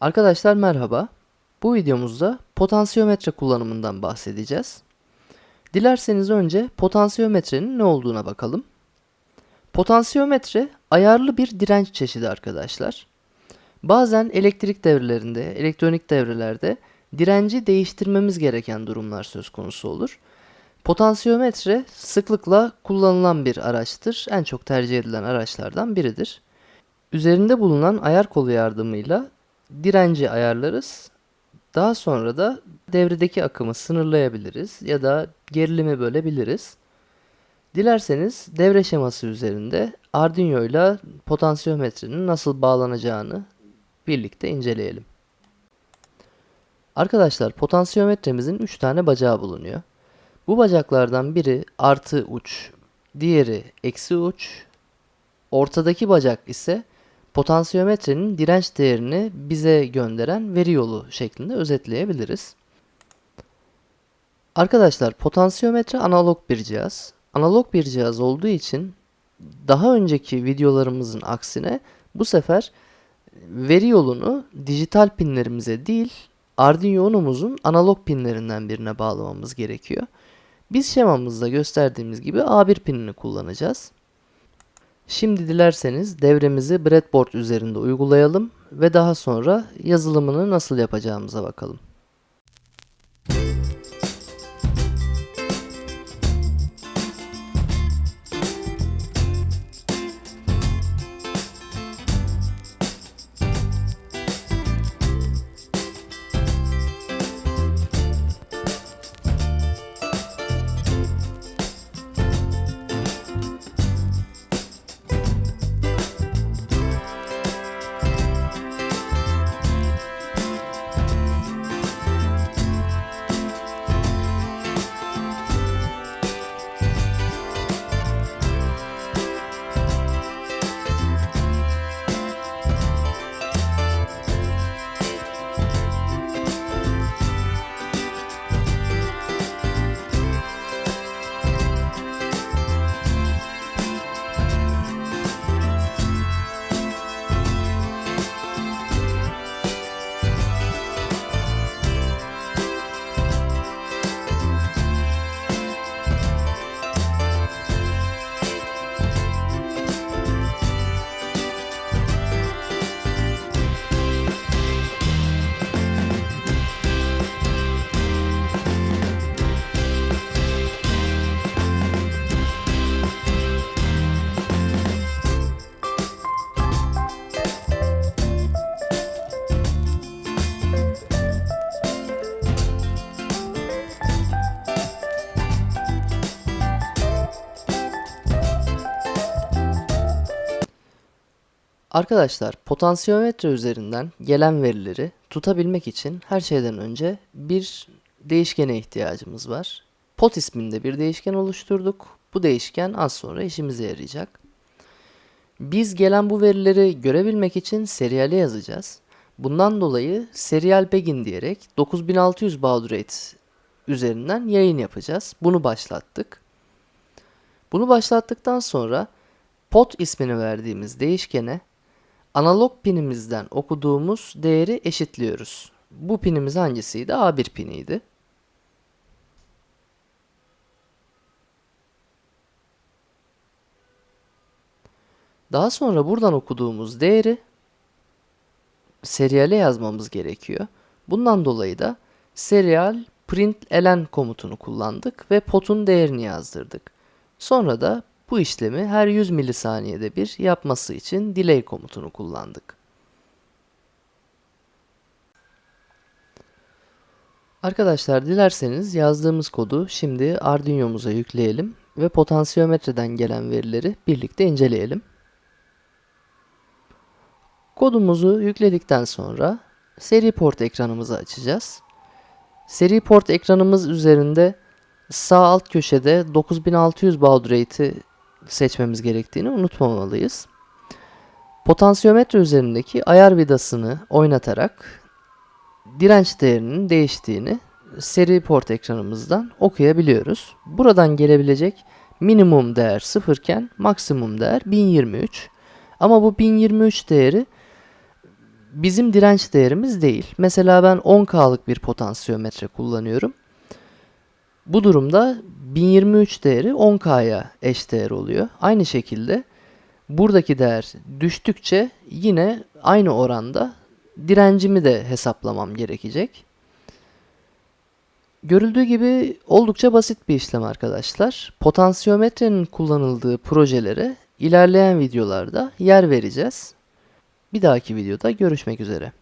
Arkadaşlar merhaba. Bu videomuzda potansiyometre kullanımından bahsedeceğiz. Dilerseniz önce potansiyometrenin ne olduğuna bakalım. Potansiyometre ayarlı bir direnç çeşidi arkadaşlar. Bazen elektrik devrelerinde, elektronik devrelerde direnci değiştirmemiz gereken durumlar söz konusu olur. Potansiyometre sıklıkla kullanılan bir araçtır. En çok tercih edilen araçlardan biridir. Üzerinde bulunan ayar kolu yardımıyla direnci ayarlarız. Daha sonra da devredeki akımı sınırlayabiliriz ya da gerilimi bölebiliriz. Dilerseniz devre şeması üzerinde Arduino ile potansiyometrenin nasıl bağlanacağını birlikte inceleyelim. Arkadaşlar potansiyometremizin 3 tane bacağı bulunuyor. Bu bacaklardan biri artı uç, diğeri eksi uç, ortadaki bacak ise potansiyometrenin direnç değerini bize gönderen veri yolu şeklinde özetleyebiliriz. Arkadaşlar potansiyometre analog bir cihaz. Analog bir cihaz olduğu için daha önceki videolarımızın aksine bu sefer veri yolunu dijital pinlerimize değil Arduino'muzun analog pinlerinden birine bağlamamız gerekiyor. Biz şemamızda gösterdiğimiz gibi A1 pinini kullanacağız. Şimdi dilerseniz devremizi breadboard üzerinde uygulayalım ve daha sonra yazılımını nasıl yapacağımıza bakalım. Arkadaşlar potansiyometre üzerinden gelen verileri tutabilmek için her şeyden önce bir değişkene ihtiyacımız var. Pot isminde bir değişken oluşturduk. Bu değişken az sonra işimize yarayacak. Biz gelen bu verileri görebilmek için seriale yazacağız. Bundan dolayı serial begin diyerek 9600 baud rate üzerinden yayın yapacağız. Bunu başlattık. Bunu başlattıktan sonra pot ismini verdiğimiz değişkene analog pinimizden okuduğumuz değeri eşitliyoruz. Bu pinimiz hangisiydi? A1 piniydi. Daha sonra buradan okuduğumuz değeri seriale yazmamız gerekiyor. Bundan dolayı da serial print elen komutunu kullandık ve potun değerini yazdırdık. Sonra da bu işlemi her 100 milisaniyede bir yapması için delay komutunu kullandık. Arkadaşlar dilerseniz yazdığımız kodu şimdi Arduino'muza yükleyelim ve potansiyometreden gelen verileri birlikte inceleyelim. Kodumuzu yükledikten sonra seri port ekranımızı açacağız. Seri port ekranımız üzerinde sağ alt köşede 9600 baud rate'i seçmemiz gerektiğini unutmamalıyız. Potansiyometre üzerindeki ayar vidasını oynatarak direnç değerinin değiştiğini seri port ekranımızdan okuyabiliyoruz. Buradan gelebilecek minimum değer 0 iken maksimum değer 1023. Ama bu 1023 değeri bizim direnç değerimiz değil. Mesela ben 10K'lık bir potansiyometre kullanıyorum. Bu durumda 1023 değeri 10K'ya eşdeğer oluyor. Aynı şekilde buradaki değer düştükçe yine aynı oranda direncimi de hesaplamam gerekecek. Görüldüğü gibi oldukça basit bir işlem arkadaşlar. Potansiyometrenin kullanıldığı projelere ilerleyen videolarda yer vereceğiz. Bir dahaki videoda görüşmek üzere.